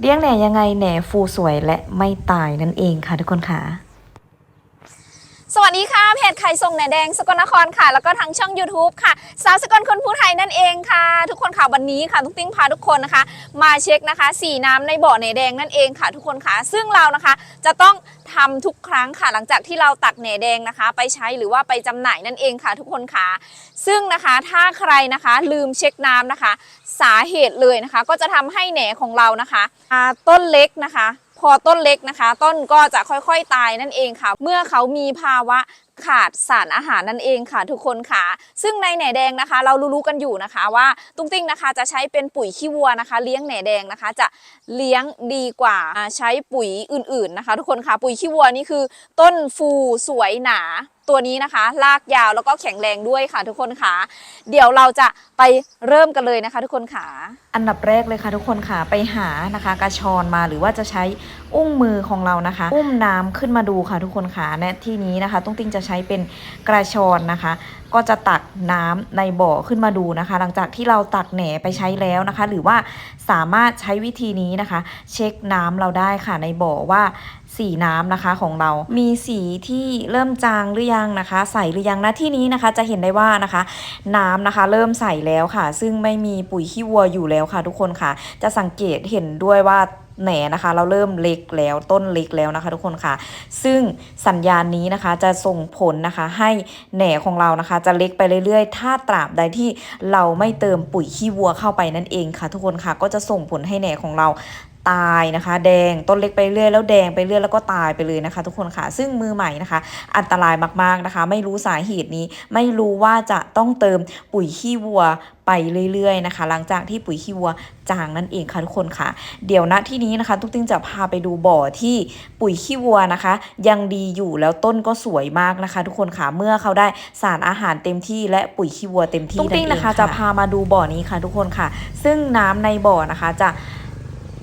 เลี้ยงแหน่ยังไงแหน่ฟูสวยและไม่ตายนั่นเองค่ะทุกคนค่ะ สวัสดีค่ะเพจไข่ทรงแหนแดงสกลนครค่ะ แล้วก็ทางช่อง YouTube ค่ะ สาวสกลคนผู้ไทยนั่นเองค่ะ ทุกคนค่ะวันนี้ค่ะทุกติ้งพาทุกคนนะคะ มาเช็คนะคะ สีน้ำในบ่อแหนแดงนั่นเองค่ะ ทุกคนค่ะซึ่งเรานะคะ จะต้องทำทุกครั้งค่ะ หลังจากที่เราตักแหนแดงนะคะ ไปใช้หรือว่าไปจำหน่ายนั่นเองค่ะ ทุกคนค่ะ ซึ่งนะคะถ้าใครนะคะ ลืมเช็คน้ำนะคะ สาเหตุเลยนะคะ ก็จะทำให้แหนของเรานะคะต้นเล็กนะคะ พอต้นเล็กนะคะ ต้นก็จะค่อยๆตายนั่นเองค่ะ เมื่อเขามีภาวะ ขาดสารอาหารนั่นเองค่ะทุกคนค่ะ ซึ่งในแหน่แดงนะคะ เรารู้ๆกันอยู่นะคะว่าตุ้งติ้งนะคะจะใช้เป็นปุ๋ยขี้วัวนะคะ เลี้ยงแหน่แดงนะคะ จะเลี้ยงดีกว่าใช้ปุ๋ยอื่นๆนะคะ ทุกคนค่ะปุ๋ยขี้วัวนี่คือ ต้นฟูสวยหนาตัวนี้นะคะ ลากยาวแล้วก็แข็งแรงด้วยค่ะ ทุกคนค่ะ เดี๋ยวเราจะไปเริ่มกันเลยนะคะ ทุกคนค่ะ อันดับแรกเลยค่ะ ทุกคนค่ะไปหานะคะ กระชอนมาหรือว่าจะใช้อุ้งมือของเรานะคะ อุ้มน้ำขึ้นมาดูค่ะ ทุกคนค่ะและที่นี้นะคะ ตุ้งติ้งจะใช้เป็นกระชอนนะคะ ก็จะตักน้ำในบ่อขึ้นมาดูนะคะ หลังจากที่เราตักแหนไปใช้แล้วนะคะ หรือว่าสามารถใช้วิธีนี้นะคะ เช็คน้ำเราได้ค่ะในบ่อว่าสีน้ำนะคะของเรา มีสีที่เริ่มจางหรือยังนะคะ ใสหรือยังนะที่นี้นะคะ จะเห็นได้ว่านะคะ น้ำนะคะ เริ่มใสแล้วค่ะ ซึ่งไม่มีปุ๋ยขี้วัวอยู่แล้วค่ะ ทุกคนค่ะ จะสังเกตเห็นด้วยว่า แหนนะคะ เราเริ่มเล็กแล้วต้นเล็กแล้วนะคะ ทุกคนค่ะ ซึ่งสัญญาณนี้นะคะจะส่งผลนะคะให้แหนของเรานะคะ จะเล็กไปเรื่อยๆ ถ้าตราบใดที่เราไม่เติมปุ๋ยขี้วัวเข้าไปนั่นเองค่ะ ทุกคนค่ะก็จะส่งผลให้แหนของเรา ตายนะคะ แดงต้นเล็กไปเรื่อยแล้วแดงไปเรื่อยแล้วก็ตายไปเลยนะคะ ทุกคนค่ะ ซึ่งมือใหม่นะคะ อันตรายมากๆนะคะ ไม่รู้สาเหตุนี้ไม่รู้ว่าจะต้องเติมปุ๋ยขี้วัวไปเรื่อยๆนะคะ หลังจากที่ปุ๋ยขี้วัวจางนั่นเองค่ะทุกคนค่ะ เดี๋ยวณที่นี้นะคะ ทุกติ้งจะพาไปดูบ่อที่ปุ๋ยขี้วัวนะคะ ยังดีอยู่แล้วต้นก็สวยมากนะคะ ทุกคนค่ะเมื่อเขาได้สารอาหารเต็มที่และปุ๋ยขี้วัวเต็มที่ตุ๊กติ๊งนะคะ จะพามาดูบ่อนี้ค่ะทุกคนค่ะ ซึ่งน้ำในบ่อนะคะจะ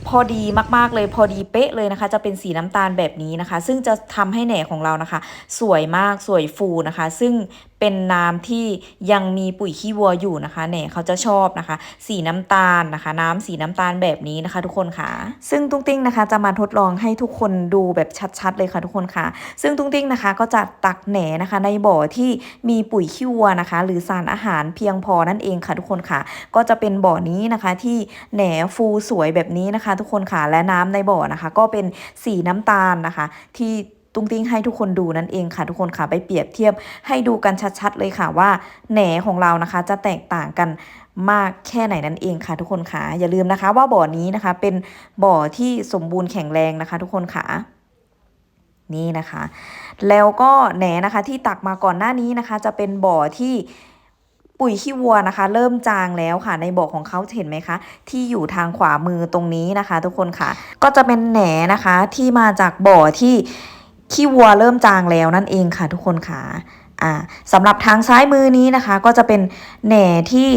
พอดีมากๆเลยพอดีเป๊ะเลยนะคะ จะเป็นสีน้ำตาลแบบนี้นะคะ ซึ่งจะทำให้แหน่ของเรานะคะ สวยมากสวยฟูนะคะ ซึ่ง เป็นน้ำที่ยังมีปุ๋ยขี้วัวอยู่นะคะแหน่เขาจะชอบนะคะ สีน้ำตาลนะคะ น้ำสีน้ำตาลแบบนี้นะคะ ทุกคนค่ะ ซึ่งตุ้งติ้งนะคะจะมาทดลองให้ทุกคนดูแบบชัดๆเลยค่ะทุกคนค่ะ ซึ่งตุ้งติ้งนะคะก็จะตักแหนนะคะ ในบ่อที่มีปุ๋ยขี้วัวนะคะ หรือสารอาหารเพียงพอนั่นเองค่ะทุกคนค่ะ ก็จะเป็นบ่อนี้นะคะที่แหนฟูสวยแบบนี้นะคะ ทุกคนค่ะและน้ำในบ่อนะคะ ก็เป็นสีน้ำตาลนะคะ ที่ ตุ้งติ้งให้ทุกคนดูนั่นเองค่ะ ทุกคนค่ะไปเปรียบเทียบให้ดูกันชัดๆเลยค่ะว่าแหนของเรานะคะจะแตกต่างกันมากแค่ไหนนั่นเองค่ะ ทุกคนค่ะอย่าลืมนะคะ ว่าบ่อนี้นะคะเป็นบ่อที่สมบูรณ์แข็งแรงนะคะ ทุกคนค่ะนี่นะคะ แล้วก็แหนนะคะที่ตักมาก่อนหน้านี้นะคะ จะเป็นบ่อที่ปุ๋ยขี้วัวนะคะ เริ่มจางแล้วค่ะ ในบ่อของเขาเห็นไหมคะ ที่อยู่ทางขวามือตรงนี้นะคะ ทุกคนค่ะ ก็จะเป็นแหนนะคะที่มาจากบ่อที่ ขี้วัวเริ่มจางแล้วนั่นเองค่ะทุกคนค่ะ อ่าสำหรับทางซ้ายมือนี้นะคะ ก็จะเป็นแหน่ที่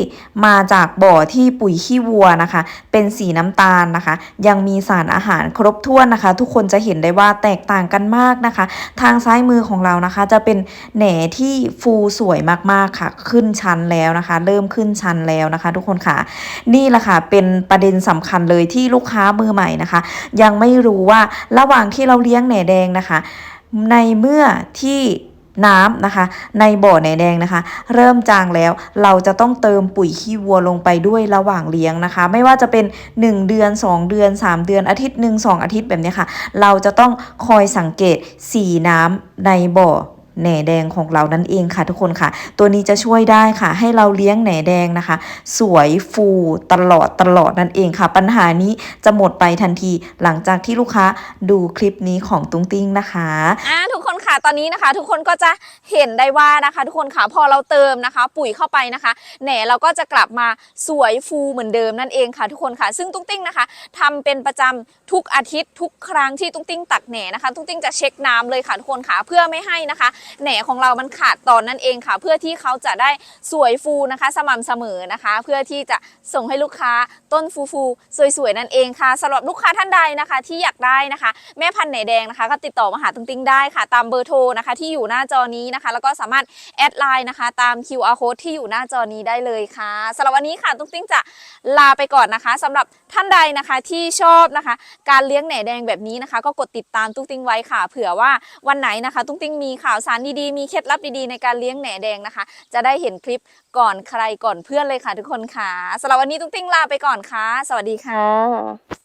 มาจากบ่อที่ปุ๋ยขี้วัวนะคะ เป็นสีน้ำตาลนะคะ ยังมีสารอาหารครบถ้วนนะคะ ทุกคนจะเห็นได้ว่าแตกต่างกันมากนะคะ ทางซ้ายมือของเรานะคะ จะเป็นแหน่ที่ฟูสวยมากๆค่ะ ขึ้นชั้นแล้วนะคะ เริ่มขึ้นชั้นแล้วนะคะ ทุกคนค่ะ นี่แหละค่ะเป็นประเด็นสำคัญเลยที่ลูกค้ามือใหม่นะคะ ยังไม่รู้ว่าระหว่างที่เราเลี้ยงแหน่แดงนะคะ ในเมื่อที่ น้ำนะคะ ในบ่อแหนแดงนะคะ เริ่มจางแล้วเราจะต้องเติมปุ๋ยขี้วัวลงไปด้วยระหว่างเลี้ยงนะคะ ไม่ว่าจะเป็น 1 เดือน 2 เดือน 3 เดือนอาทิตย์หนึ่งสองอาทิตย์แบบนี้ค่ะ เราจะต้องคอยสังเกตสีน้ำในบ่อ แหน่แดงของเรานั่นเองค่ะทุกคนค่ะ ตัวนี้จะช่วยได้ค่ะ ให้เราเลี้ยงแหน่แดงนะคะ สวยฟูตลอดตลอดนั่นเองค่ะ ปัญหานี้จะหมดไปทันทีหลังจากที่ลูกค้าดูคลิปนี้ของตุ้งติ้งนะคะอ่าทุกคนค่ะตอนนี้นะคะ ทุกคนก็จะเห็นได้ว่านะคะ ทุกคนค่ะพอเราเติมนะคะ ปุ๋ยเข้าไปนะคะแหนเราก็จะกลับมาสวยฟูเหมือนเดิมนั่นเองค่ะ ทุกคนค่ะ ซึ่งตุ้งติ้งนะคะทำเป็นประจำทุกอาทิตย์ทุกครั้งที่ตุ้งติ้งตักแหนนะคะ ตุ้งติ้งจะเช็คน้ำเลยค่ะทุกคนค่ะเพื่อไม่ให้นะคะแหนของเรามันขาดตอนนั่นเองค่ะ เพื่อที่เขาจะได้สวยฟูนะคะ สม่ำเสมอนะคะ เพื่อที่จะส่งให้ลูกค้าต้นฟูฟูสวยๆนั่นเองค่ะสำหรับลูกค้าท่านใดนะคะ ที่อยากได้นะคะ แม่พันธุ์ไหนแดงนะคะ ก็ติดต่อมาหาตุ้งติ้งได้ค่ะ ตามเบอร์โทรนะคะ ที่อยู่หน้าจอนี้นะคะ แล้วก็สามารถแอดไลน์นะคะ ตาม QR code ที่อยู่หน้าจอนี้ได้เลยค่ะสำหรับวันนี้ค่ะตุ้งติ้งจะลาไปก่อนนะคะสำหรับท่านใดนะคะที่ชอบนะคะ การเลี้ยงแหนแดงแบบนี้นะคะ ก็กดติดตามตุ้งติ้งไว้ค่ะ เผื่อว่าวันไหนนะคะ ตุ้งติ้งมีข่าวสารารดีๆ มีเคล็ดลับดีๆ ในการเลี้ยงแหน่แดงนะคะ จะได้เห็นคลิปก่อนใครก่อนเพื่อนเลยค่ะทุกคนค่ะสำหรับวันนี้ตุ้งติ้งลาไปก่อนค่ะ สวัสดีค่ะ